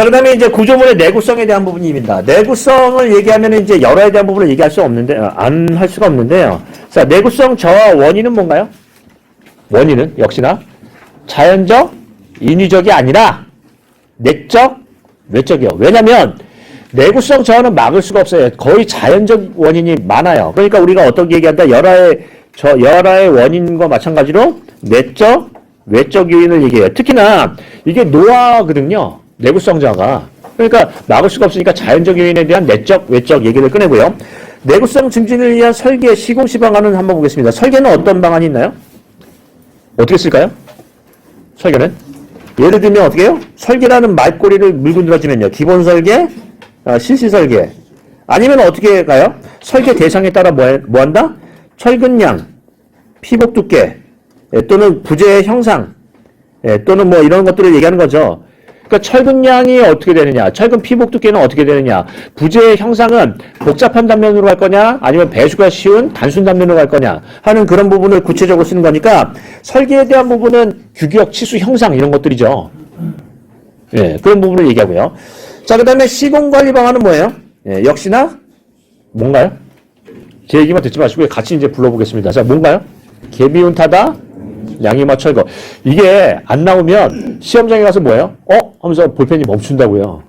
자, 그 다음에 이제 구조물의 내구성에 대한 부분입니다. 내구성을 얘기하면 이제 열화에 대한 부분을 얘기할 수 없는데, 어, 안할 수가 없는데요. 자, 내구성 저하 원인은 뭔가요? 원인은 역시나 자연적, 인위적이 아니라 내적, 외적이요. 왜냐면 내구성 저하는 막을 수가 없어요. 거의 자연적 원인이 많아요. 그러니까 우리가 어떻게 얘기한다? 열화의 저 열화의 원인과 마찬가지로 내적, 외적 요인을 얘기해요. 특히나 이게 노화거든요. 내구성 저하가. 그러니까 막을 수가 없으니까 자연적 요인에 대한 내적, 외적 얘기를 꺼내고요. 내구성 증진을 위한 설계, 시공시 방안은 한번 보겠습니다. 설계는 어떤 방안이 있나요? 어떻게 쓸까요? 설계는? 예를 들면 어떻게 해요? 설계라는 말꼬리를 물고 늘어지면요. 기본 설계, 어, 실시 설계. 아니면 어떻게 가요? 설계 대상에 따라 뭐, 해- 뭐 한다? 철근량, 피복 두께, 예, 또는 부재의 형상, 예, 또는 뭐 이런 것들을 얘기하는 거죠. 그러니까 철근량이 어떻게 되느냐, 철근 피복 두께는 어떻게 되느냐, 부재의 형상은 복잡한 단면으로 갈 거냐, 아니면 배수가 쉬운 단순 단면으로 갈 거냐 하는 그런 부분을 구체적으로 쓰는 거니까 설계에 대한 부분은 규격, 치수, 형상 이런 것들이죠. 예, 그런 부분을 얘기하고요. 자, 그 다음에 시공관리 방안은 뭐예요? 예, 역시나 뭔가요? 제 얘기만 듣지 마시고 같이 이제 불러보겠습니다. 자, 뭔가요? 개비운 타다, 양이마 철거. 이게 안 나오면 시험장에 가서 뭐예요? 어? 하면서 볼펜이 멈춘다고요.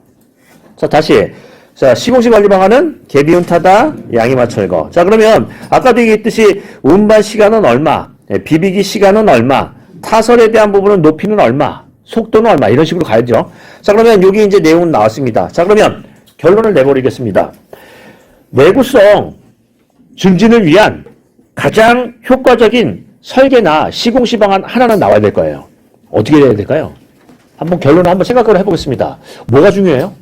자, 다시. 자, 시공시 관리 방안은 개비운 타다, 양이마 철거. 자, 그러면 아까도 얘기했듯이 운반 시간은 얼마, 예, 비비기 시간은 얼마, 타설에 대한 부분은 높이는 얼마, 속도는 얼마, 이런 식으로 가야죠. 자, 그러면 여기 이제 내용은 나왔습니다. 자, 그러면 결론을 내버리겠습니다. 내구성 증진을 위한 가장 효과적인 설계나 시공 시 방안 하나는 나와야 될 거예요. 어떻게 해야 될까요? 한번 결론을 한번 생각을 해보겠습니다. 뭐가 중요해요?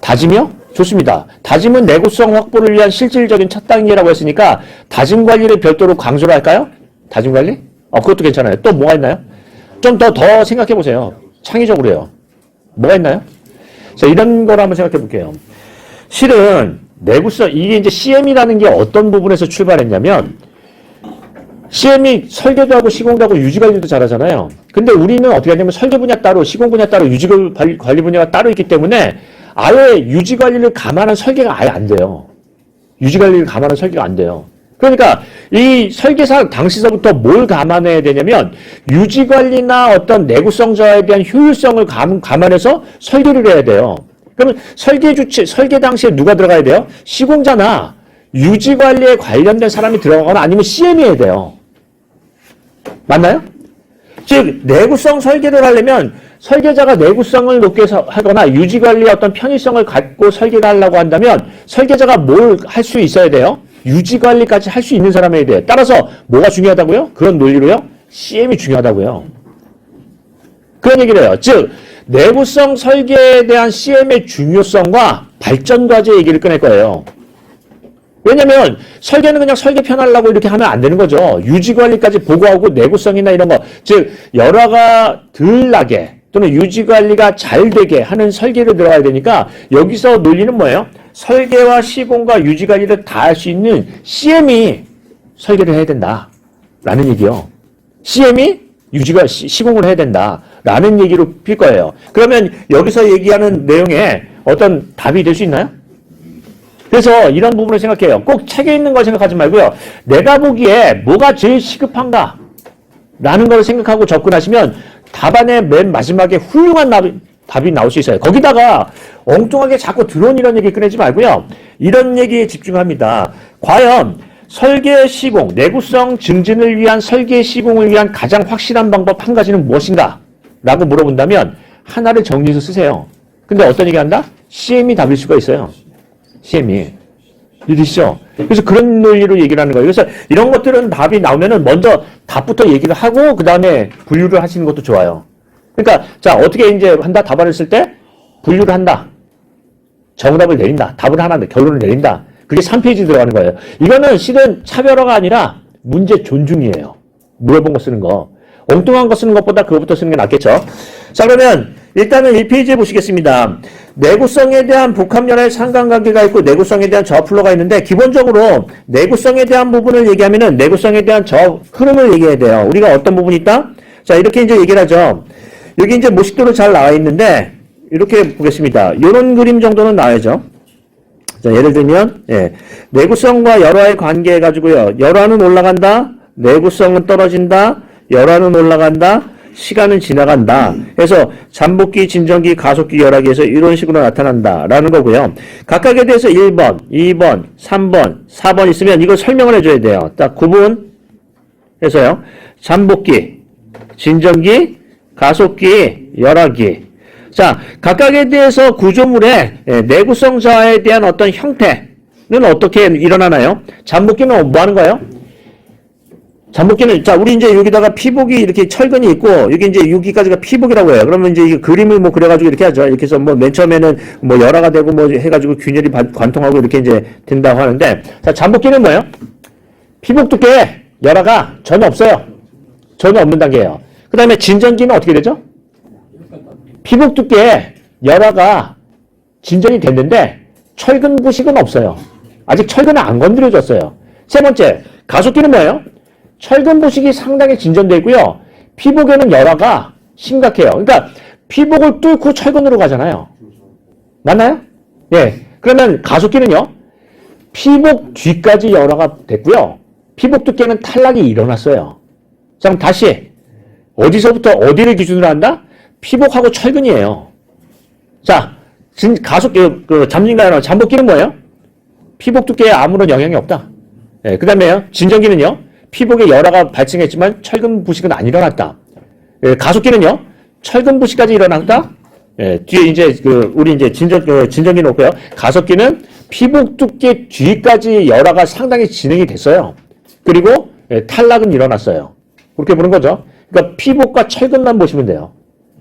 다짐이요? 좋습니다. 다짐은 내구성 확보를 위한 실질적인 첫 단계라고 했으니까 다짐 관리를 별도로 강조를 할까요? 다짐 관리? 어, 그것도 괜찮아요. 또 뭐가 있나요? 좀 더, 더 생각해 보세요. 창의적으로요. 뭐가 있나요? 자, 이런 걸 한번 생각해 볼게요. 실은 내구성, 이게 이제 CM이라는 게 어떤 부분에서 출발했냐면, CM이 설계도 하고 시공도 하고 유지 관리도 잘하잖아요. 근데 우리는 어떻게 하냐면 설계 분야 따로, 시공 분야 따로, 유지 관리 분야가 따로 있기 때문에 아예 유지 관리를 감안한 설계가 아예 안 돼요. 유지 관리를 감안한 설계가 안 돼요. 그러니까 이 설계상 당시서부터 뭘 감안해야 되냐면 유지 관리나 어떤 내구성 저하에 대한 효율성을 감, 감안해서 설계를 해야 돼요. 그러면 설계 주체, 설계 당시에 누가 들어가야 돼요? 시공자나 유지 관리에 관련된 사람이 들어가거나 아니면 CM이 해야 돼요. 맞나요? 즉 내구성 설계를 하려면 설계자가 내구성을 높게 서- 하거나 유지 관리의 어떤 편의성을 갖고 설계를 하려고 한다면 설계자가 뭘 할 수 있어야 돼요? 유지 관리까지 할 수 있는 사람이어야 돼. 따라서 뭐가 중요하다고요? 그런 논리로요? CM이 중요하다고요. 그런 얘기를 해요. 즉 내구성 설계에 대한 CM의 중요성과 발전 과제 얘기를 꺼낼 거예요. 왜냐면 설계는 그냥 설계 편하려고 이렇게 하면 안 되는 거죠. 유지 관리까지 보고하고 내구성이나 이런 거, 즉 열화가 덜 나게 또는 유지 관리가 잘 되게 하는 설계를 들어가야 되니까 여기서 논리는 뭐예요? 설계와 시공과 유지 관리를 다 할 수 있는 CM이 설계를 해야 된다 라는 얘기요. CM이 유지가 시- 시공을 해야 된다 라는 얘기로 필 거예요. 그러면 여기서 얘기하는 내용에 어떤 답이 될 수 있나요? 그래서 이런 부분을 생각해요. 꼭 책에 있는 걸 생각하지 말고요. 내가 보기에 뭐가 제일 시급한가? 라는 걸 생각하고 접근하시면 답안의 맨 마지막에 훌륭한 답이, 답이 나올 수 있어요. 거기다가 엉뚱하게 자꾸 드론 이런 얘기 꺼내지 말고요. 이런 얘기에 집중합니다. 과연 설계 시공, 내구성 증진을 위한 설계 시공을 위한 가장 확실한 방법 한 가지는 무엇인가? 라고 물어본다면 하나를 정리해서 쓰세요. 근데 어떤 얘기 한다? CM이 답일 수가 있어요. CM이. 이해되시죠? 그래서 그런 논리로 얘기를 하는 거예요. 그래서 이런 것들은 답이 나오면은 먼저 답부터 얘기를 하고 그 다음에 분류를 하시는 것도 좋아요. 그러니까 자 어떻게 이제 한다 답안을 쓸 때 분류를 한다. 정답을 내린다. 답을 하나 결론을 내린다. 그게 3페이지 들어가는 거예요. 이거는 실은 차별화가 아니라 문제 존중이에요. 물어본 거 쓰는 거. 엉뚱한 거 쓰는 것보다 그거부터 쓰는 게 낫겠죠. 자 그러면 일단은 1페이지에 보시겠습니다. 내구성에 대한 복합연화의 상관관계가 있고 내구성에 대한 저플로가 있는데 기본적으로 내구성에 대한 부분을 얘기하면은 내구성에 대한 저 흐름을 얘기해야 돼요. 우리가 어떤 부분이 있다? 자 이렇게 이제 얘기를 하죠. 여기 이제 모식도로 잘 나와 있는데 이렇게 보겠습니다. 이런 그림 정도는 나와야죠. 자, 예를 들면, 예, 내구성과 열화의 관계 해가지고요. 열화는 올라간다, 내구성은 떨어진다, 열화는 올라간다, 시간은 지나간다. 그래서 잠복기, 진정기, 가속기, 열화기에서 이런 식으로 나타난다라는 거고요. 각각에 대해서 1번, 2번, 3번, 4번 있으면 이걸 설명을 해줘야 돼요. 딱 구분 해서요. 잠복기, 진정기, 가속기, 열화기. 자, 각각에 대해서 구조물의 예, 내구성 저하에 대한 어떤 형태는 어떻게 일어나나요? 잠복기는 뭐 하는 거예요? 잠복기는 자 우리 이제 여기다가 피복이 이렇게 철근이 있고 여기 이제 여기까지가 피복이라고 해요. 그러면 이제 이 그림을 뭐 그려가지고 이렇게 하죠. 이렇게 해서 뭐 맨 처음에는 뭐 열화가 되고 뭐 해가지고 균열이 반- 관통하고 이렇게 이제 된다고 하는데 자 잠복기는 뭐예요? 피복 두께 열화가 전혀 없어요. 전혀 없는 단계예요. 그 다음에 진전기는 어떻게 되죠? 피복 두께 열화가 진전이 됐는데 철근 부식은 없어요. 아직 철근은 안 건드려졌어요. 세 번째 가속기는 뭐예요? 철근 부식이 상당히 진전되어 있고요. 피복에는 열화가 심각해요. 그러니까 피복을 뚫고 철근으로 가잖아요. 맞나요? 예. 그러면 가속기는요. 피복 뒤까지 열화가 됐고요. 피복 두께는 탈락이 일어났어요. 자, 그럼 다시 어디서부터 어디를 기준으로 한다? 피복하고 철근이에요. 자, 진, 가속, 그, 그 잠진가요? 잠복기는 뭐예요? 피복 두께에 아무런 영향이 없다. 예, 그 다음에요. 진정기는요. 피복에 열화가 발생했지만 철근 부식은 안 일어났다. 예, 가속기는요. 철근 부식까지 일어났다. 예, 뒤에 이제 그 우리 이제 진정 그 진정기 놓고요. 가속기는 피복 두께 뒤까지 열화가 상당히 진행이 됐어요. 그리고 예, 탈락은 일어났어요. 그렇게 보는 거죠. 그러니까 피복과 철근만 보시면 돼요.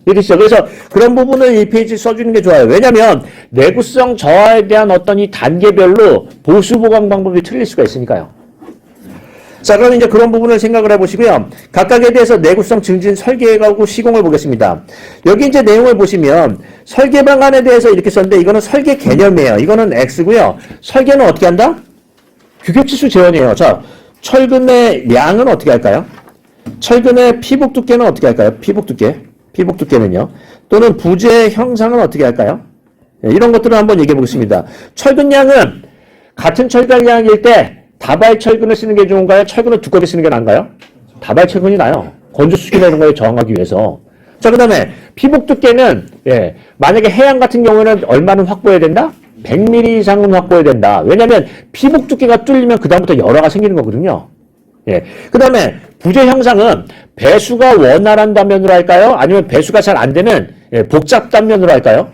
이해되시죠? 그래서 그런 부분을 이 페이지 써주는 게 좋아요. 왜냐하면 내구성 저하에 대한 어떤 이 단계별로 보수 보강 방법이 틀릴 수가 있으니까요. 자, 그럼 이제 그런 부분을 생각을 해보시고요. 각각에 대해서 내구성 증진 설계하고 시공을 보겠습니다. 여기 이제 내용을 보시면 설계 방안에 대해서 이렇게 썼는데 이거는 설계 개념이에요. 이거는 X고요. 설계는 어떻게 한다? 규격지수 재현이에요. 자, 철근의 양은 어떻게 할까요? 철근의 피복 두께는 어떻게 할까요? 피복 두께. 피복 두께는요. 또는 부재 형상은 어떻게 할까요? 예, 이런 것들을 한번 얘기해 보겠습니다. 철근량은 같은 철근량일 때 다발 철근을 쓰는 게 좋은가요? 철근을 두껍게 쓰는 게 나은가요? 다발 철근이 나요. 건조 이런 거에 저항하기 위해서. 자, 그 다음에 피복 두께는, 예, 만약에 해양 같은 경우에는 얼마는 확보해야 된다? 100mm 이상은 확보해야 된다. 왜냐면 피복 두께가 뚫리면 그다음부터 열화가 생기는 거거든요. 예. 그 다음에 부재 형상은 배수가 원활한 단면으로 할까요? 아니면 배수가 잘 안 되는 예, 복잡 단면으로 할까요?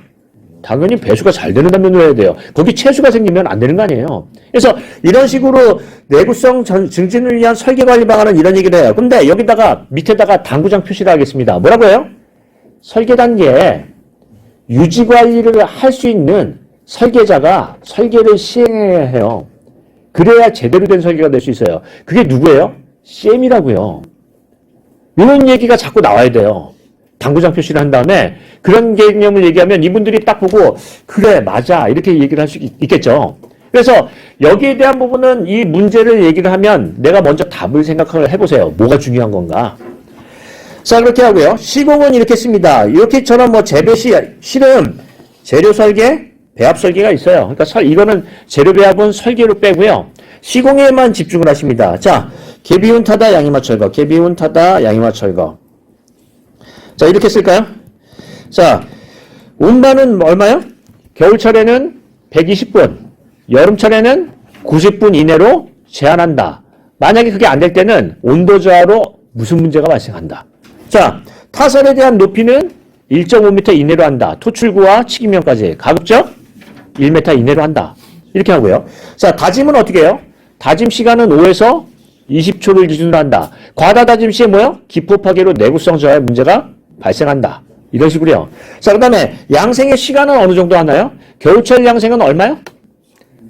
당연히 배수가 잘 되는 단면으로 해야 돼요. 거기 채수가 생기면 안 되는 거 아니에요. 그래서 이런 식으로 내구성 전- 증진을 위한 설계 관리 방안은 이런 얘기를 해요. 근데 여기다가 밑에다가 당구장 표시를 하겠습니다. 뭐라고 해요? 설계 단계에 유지 관리를 할 수 있는 설계자가 설계를 시행해야 해요. 그래야 제대로 된 설계가 될 수 있어요. 그게 누구예요? CM이라고요. 이런 얘기가 자꾸 나와야 돼요. 당구장 표시를 한 다음에 그런 개념을 얘기하면 이분들이 딱 보고 그래 맞아 이렇게 얘기를 할 수 있겠죠. 그래서 여기에 대한 부분은 이 문제를 얘기를 하면 내가 먼저 답을 생각을 해보세요. 뭐가 중요한 건가? 자 그렇게 하고요. 시공은 이렇게 씁니다. 이렇게처럼 뭐 재배 시 실은 재료 설계, 배합 설계가 있어요. 그러니까 설, 이거는 재료 배합은 설계로 빼고요. 시공에만 집중을 하십니다. 자, 개비운 타다 양이마 철거, 개비운 타다 양이마 철거. 자, 이렇게 쓸까요? 자, 운반은 얼마요? 겨울철에는 120분, 여름철에는 90분 이내로 제한한다. 만약에 그게 안 될 때는 온도 저하로 무슨 문제가 발생한다. 자, 타설에 대한 높이는 1.5m 이내로 한다. 토출구와 치기면까지. 가급적 1m 이내로 한다. 이렇게 하고요. 자, 다짐은 어떻게 해요? 다짐 시간은 5에서 20초를 기준으로 한다. 과다 다짐 시에 뭐요? 기포 파괴로 내구성 저하의 문제가 발생한다. 이런 식으로요. 자, 그 다음에 양생의 시간은 어느 정도 하나요? 겨울철 양생은 얼마요?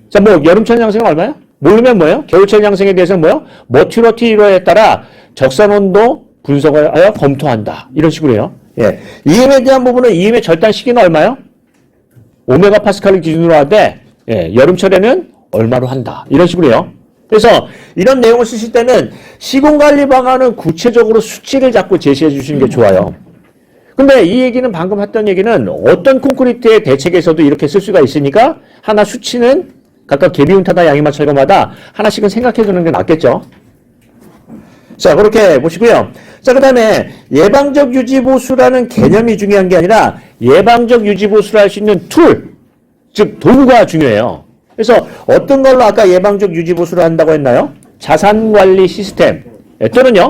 자, 뭐, 여름철 양생은 얼마요? 모르면 뭐예요? 겨울철 양생에 대해서는 뭐예요? 머튜러티로에 따라 적산 온도 분석을 하여 검토한다. 이런 식으로요. 예. EM에 대한 부분은 EM의 절단 시기는 얼마요? 오메가 파스칼을 기준으로 하되, 예, 여름철에는 얼마로 한다. 이런 식으로요. 그래서 이런 내용을 쓰실 때는 시공관리 방안은 구체적으로 수치를 자꾸 제시해 주시는 게 좋아요. 근데 이 얘기는 방금 했던 얘기는 어떤 콘크리트의 대책에서도 이렇게 쓸 수가 있으니까 하나 수치는 각각 개비운타나 양이마 철거마다 하나씩은 생각해 두는 게 낫겠죠. 자, 그렇게 보시고요. 자, 그 다음에 예방적 유지보수라는 개념이 중요한 게 아니라 예방적 유지보수를 할 수 있는 툴, 즉 도구가 중요해요. 그래서 어떤 걸로 아까 예방적 유지보수를 한다고 했나요? 자산관리 시스템 예, 또는요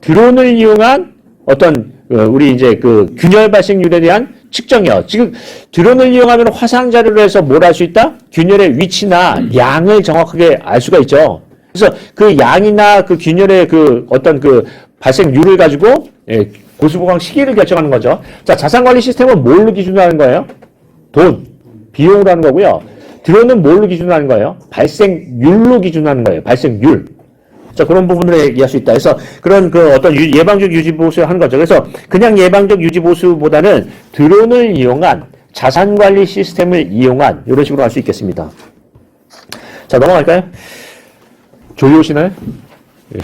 드론을 이용한 어떤 어, 우리 이제 그 균열 발생률에 대한 측정이요. 지금 드론을 이용하면 화상 자료로 해서 뭘할수 있다? 균열의 위치나 양을 정확하게 알 수가 있죠. 그래서 그 양이나 그 균열의 그 어떤 그 발생률을 가지고 예, 고수보강 시기를 결정하는 거죠. 자, 자산관리 시스템은 뭘로 기준으로 하는 거예요? 돈, 비용으로 하는 거고요. 드론은 뭘로 기준으로 하는 거예요? 발생률로 기준으로 하는 거예요. 발생률. 자, 그런 부분을 얘기할 수 있다. 그래서 그런 그 어떤 유- 예방적 유지보수를 하는 거죠. 그래서 그냥 예방적 유지보수보다는 드론을 이용한 자산관리 시스템을 이용한 이런 식으로 할 수 있겠습니다. 자, 넘어갈까요? 졸려오시나요? 예.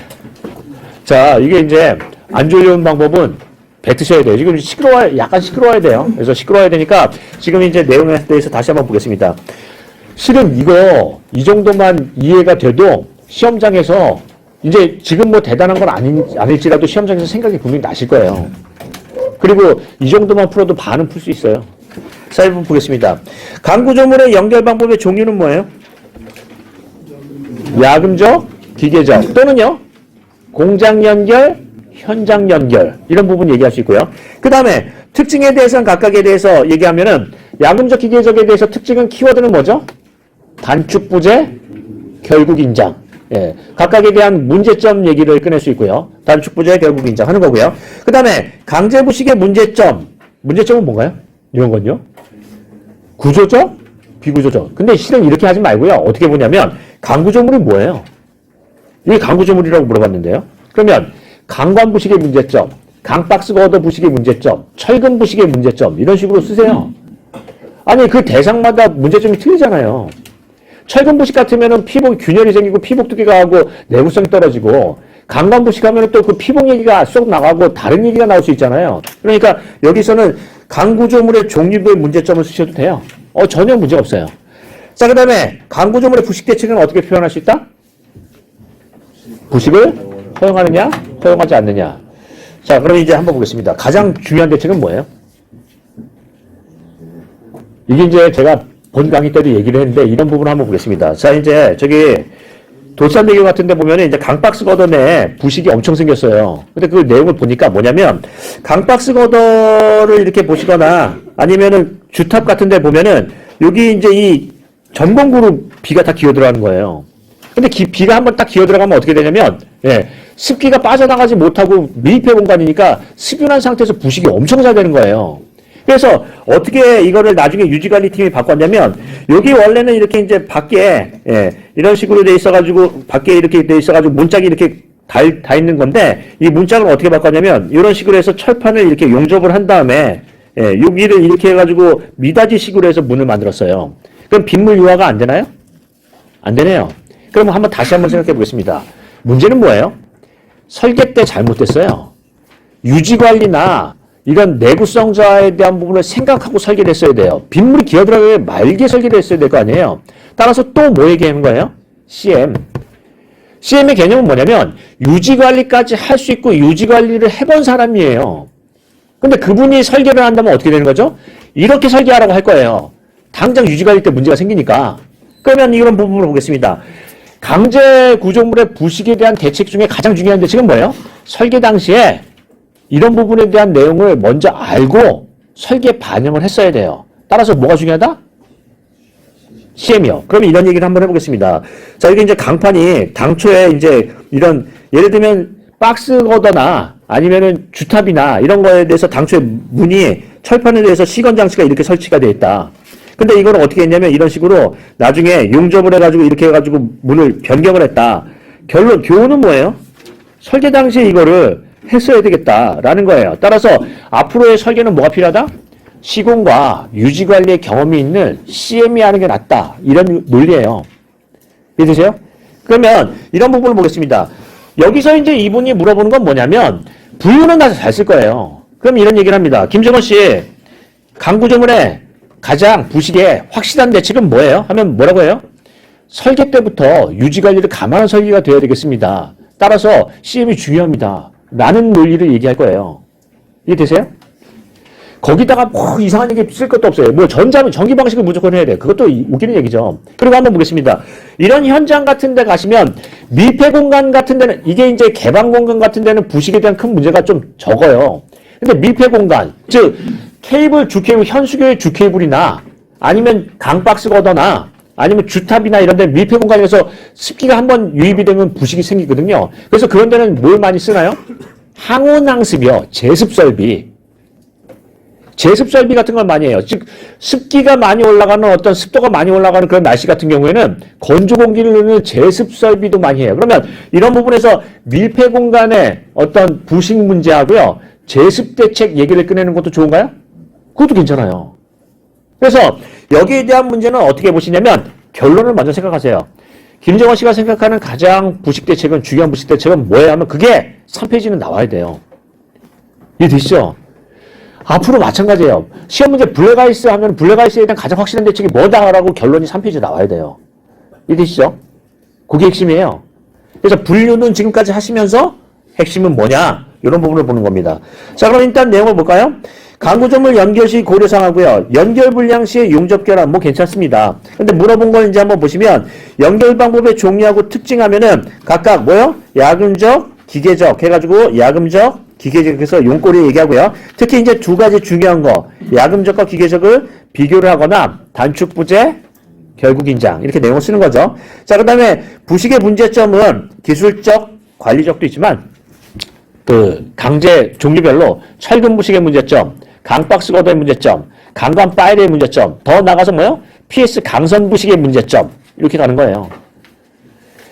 자, 이게 이제 안 졸려온 방법은 뱉으셔야 돼요. 지금 시끄러워, 약간 시끄러워야 돼요. 그래서 시끄러워야 되니까 지금 이제 내용에 대해서 다시 한번 보겠습니다. 실은 이거 이 정도만 이해가 돼도 시험장에서 이제 지금 뭐 대단한 건 아닌, 아닐지라도 시험장에서 생각이 분명히 나실 거예요. 그리고 이 정도만 풀어도 반은 풀 수 있어요. 자, 1번 보겠습니다. 강구조물의 연결 방법의 종류는 뭐예요? 야금적, 기계적 또는요 공장 연결, 현장 연결 이런 부분 얘기할 수 있고요. 그 다음에 특징에 대해서는 각각에 대해서 얘기하면은 야금적, 기계적에 대해서 특징은 키워드는 뭐죠? 단축 부재, 결국 인장. 예, 각각에 대한 문제점 얘기를 꺼낼 수 있고요. 단축 부재, 결국 인장 하는 거고요. 그 다음에 강제 부식의 문제점. 문제점은 뭔가요? 이런 건요? 구조적, 비구조적. 근데 실은 이렇게 하지 말고요. 어떻게 보냐면 강구조물이 뭐예요? 이게 강구조물이라고 물어봤는데요. 그러면 강관 부식의 문제점, 강박스 거더 부식의 문제점, 철근 부식의 문제점 이런 식으로 쓰세요. 아니 그 대상마다 문제점이 틀리잖아요. 철근 부식 같으면은 피복 균열이 생기고 피복 두께가 하고 내구성이 떨어지고 강관 부식 하면은 또그 피복 얘기가 쏙 나가고 다른 얘기가 나올 수 있잖아요. 그러니까 여기서는 강구조물의 종류별 문제점을 쓰셔도 돼요. 어 전혀 문제 없어요. 자 그다음에 강구조물의 부식 대책은 어떻게 표현할 수 있다? 부식을 허용하느냐, 허용하지 않느냐. 자, 그럼 이제 한번 보겠습니다. 가장 중요한 대책은 뭐예요? 이게 이제 제가 본 강의 때도 얘기를 했는데 이런 부분을 한번 보겠습니다. 자, 이제 저기 도산대교 같은 데 보면 이제 강박스 거던에 부식이 엄청 생겼어요. 근데 그 내용을 보니까 뭐냐면 강박스 거더를 이렇게 보시거나 아니면은 주탑 같은 데 보면은 여기 이제 이 전봉구로 비가 다 기어 들어가는 거예요. 근데 기- 비가 한번 딱 기어 들어가면 어떻게 되냐면 예, 습기가 빠져나가지 못하고 밀폐 공간이니까 습윤한 상태에서 부식이 엄청 잘 되는 거예요. 그래서 어떻게 이거를 나중에 유지관리팀이 바꿨냐면 여기 원래는 이렇게 이제 밖에 예, 이런 식으로 돼 있어가지고 밖에 이렇게 돼 있어가지고 문짝이 이렇게 다, 다 있는 건데 이 문짝을 어떻게 바꿨냐면 이런 식으로 해서 철판을 이렇게 용접을 한 다음에 예, 여기를 이렇게 해가지고 미닫이식으로 해서 문을 만들었어요. 그럼 빗물 유화가 안 되나요? 안 되네요. 그럼 한번 다시 한번 생각해 보겠습니다. 문제는 뭐예요? 설계 때 잘못됐어요. 유지 관리나 이런 내구성자에 대한 부분을 생각하고 설계를 했어야 돼요. 빗물이 기어들어가게 말게 설계를 했어야 될 거 아니에요. 따라서 또 뭐 얘기하는 거예요? CM. CM의 개념은 뭐냐면 유지 관리까지 할 수 있고 유지 관리를 해본 사람이에요. 근데 그분이 설계를 한다면 어떻게 되는 거죠? 이렇게 설계하라고 할 거예요. 당장 유지 관리 때 문제가 생기니까. 그러면 이런 부분을 보겠습니다. 강제 구조물의 부식에 대한 대책 중에 가장 중요한 대책은 뭐예요? 설계 당시에 이런 부분에 대한 내용을 먼저 알고 설계에 반영을 했어야 돼요. 따라서 뭐가 중요하다? CM이요. 그럼 이런 얘기를 한번 해보겠습니다. 자, 이게 이제 강판이 당초에 이제 이런 예를 들면 박스 거더나 아니면은 주탑이나 이런 거에 대해서 당초에 문이 철판에 대해서 시건 장치가 이렇게 설치가 되어 있다. 근데 이거는 어떻게 했냐면 이런 식으로 나중에 용접을 해가지고 이렇게 해가지고 문을 변경을 했다. 결론, 교훈은 뭐예요? 설계 당시에 이거를 했어야 되겠다라는 거예요. 따라서 앞으로의 설계는 뭐가 필요하다? 시공과 유지 관리의 경험이 있는 CM이 하는 게 낫다. 이런 논리예요. 믿으세요? 그러면 이런 부분을 보겠습니다. 여기서 이제 이분이 물어보는 건 뭐냐면 부유는 다잘쓸 거예요. 그럼 이런 얘기를 합니다. 김정은 씨, 강구조문의 가장 부식의 확실한 대책은 뭐예요? 하면 뭐라고 해요? 설계 때부터 유지 관리를 감안한 설계가 되어야 되겠습니다. 따라서 CM이 중요합니다. 라는 논리를 얘기할 거예요. 이해되세요? 거기다가 뭐 이상한 얘기 쓸 것도 없어요. 뭐 전자면 전기 방식을 무조건 해야 돼. 그것도 이- 웃기는 얘기죠. 그리고 한번 보겠습니다. 이런 현장 같은 데 가시면 밀폐 공간 같은 데는 이게 이제 개방 공간 같은 데는 부식에 대한 큰 문제가 좀 적어요. 근데 밀폐 공간, 즉 케이블 주 케이블 현수교의 주 케이블이나 아니면 강박스 거더나 아니면 주탑이나 이런 데 밀폐 공간에서 습기가 한번 유입이 되면 부식이 생기거든요. 그래서 그런 데는 뭘 많이 쓰나요? 항온항습이요. 제습 설비. 제습 설비 같은 걸 많이 해요. 즉 습기가 많이 올라가는 어떤 습도가 많이 올라가는 그런 날씨 같은 경우에는 건조 공기를 넣는 제습 설비도 많이 해요. 그러면 이런 부분에서 밀폐 공간의 어떤 부식 문제하고요. 제습 대책 얘기를 꺼내는 것도 좋은가요? 그것도 괜찮아요. 그래서 여기에 대한 문제는 어떻게 보시냐면 결론을 먼저 생각하세요. 김정은 씨가 생각하는 가장 부식 대책은 중요한 부식 대책은 뭐예요 하면 그게 3페이지는 나와야 돼요. 이해되시죠? 앞으로 마찬가지예요. 시험 문제 블랙아이스 하면 블랙아이스에 대한 가장 확실한 대책이 뭐다라고 결론이 3페이지 나와야 돼요. 이해되시죠? 그게 핵심이에요. 그래서 분류는 지금까지 하시면서 핵심은 뭐냐? 이런 부분을 보는 겁니다. 자, 그럼 일단 내용을 볼까요? 강구점을 연결 시 고려사항하고요. 연결 불량 시의 용접 결함 뭐 괜찮습니다. 근데 물어본 걸 이제 한번 보시면 연결 방법의 종류하고 특징하면은 각각 뭐요? 야금적, 기계적 해가지고 야금적, 기계적에서 용꼬리 얘기하고요. 특히 이제 두 가지 중요한 거 야금적과 기계적을 비교를 하거나 단축 부재, 결국 인장 이렇게 내용을 쓰는 거죠. 자, 그다음에 부식의 문제점은 기술적, 관리적도 있지만 그 강제 종류별로 철근 부식의 문제점, 강박스 거더의 문제점, 강간 파일의 문제점, 더 나가서 뭐요? PS 강선 부식의 문제점 이렇게 가는 거예요.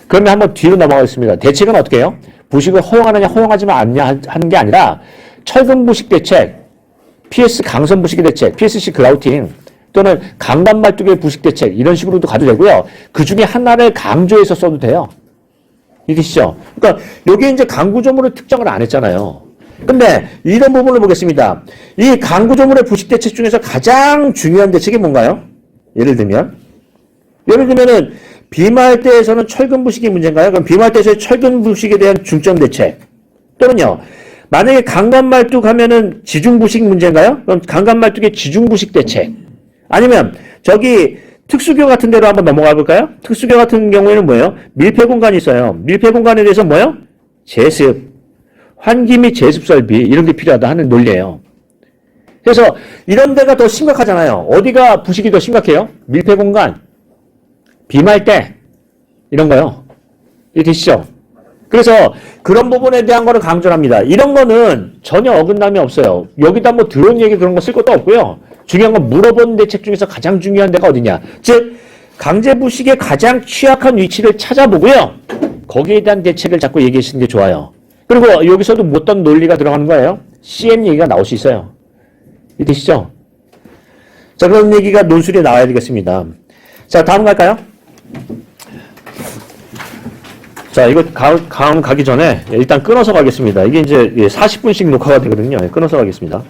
그러면 한번 뒤로 넘어가겠습니다. 대책은 어떻게 해요? 부식을 허용하느냐 허용하지 않냐 하는 게 아니라 철근 부식 대책, PS 강선 부식의 대책, PSC 그라우팅 또는 강간 말뚝의 부식 대책 이런 식으로도 가도 되고요. 그 중에 하나를 강조해서 써도 돼요. 이해되시죠? 그러니까 여기 이제 강구조물을 특정을 안 했잖아요. 근데 이런 부분을 보겠습니다. 이 강구조물의 부식 대책 중에서 가장 중요한 대책이 뭔가요? 예를 들면 예를 들면은 비말대에서는 철근 부식이 문제인가요? 그럼 비말대에서의 철근 부식에 대한 중점 대책 또는요. 만약에 강간 말뚝 하면은 지중 부식 문제인가요? 그럼 강간 말뚝의 지중 부식 대책 아니면 저기 특수교 같은 데로 한번 넘어가 볼까요? 특수교 같은 경우에는 뭐예요? 밀폐 공간이 있어요. 밀폐 공간에 대해서 뭐예요? 제습, 환기 및 제습 설비 이런 게 필요하다 하는 논리예요. 그래서 이런 데가 더 심각하잖아요. 어디가 부식이 더 심각해요? 밀폐 공간, 비말대 이런 거요. 이게 되시죠? 그래서 그런 부분에 대한 거를 강조를 합니다. 이런 거는 전혀 어긋남이 없어요. 여기다 뭐 드론 얘기 그런 거 쓸 것도 없고요. 중요한 건 물어본 대책 중에서 가장 중요한 데가 어디냐. 즉, 강제 부식의 가장 취약한 위치를 찾아보고요. 거기에 대한 대책을 자꾸 얘기하시는 게 좋아요. 그리고 여기서도 어떤 논리가 들어가는 거예요? CM 얘기가 나올 수 있어요. 이해되시죠? 자, 그런 얘기가 논술에 나와야 되겠습니다. 자, 다음 갈까요? 자, 이거 가, 다음 가기 전에 일단 끊어서 가겠습니다. 이게 이제 40분씩 녹화가 되거든요. 끊어서 가겠습니다.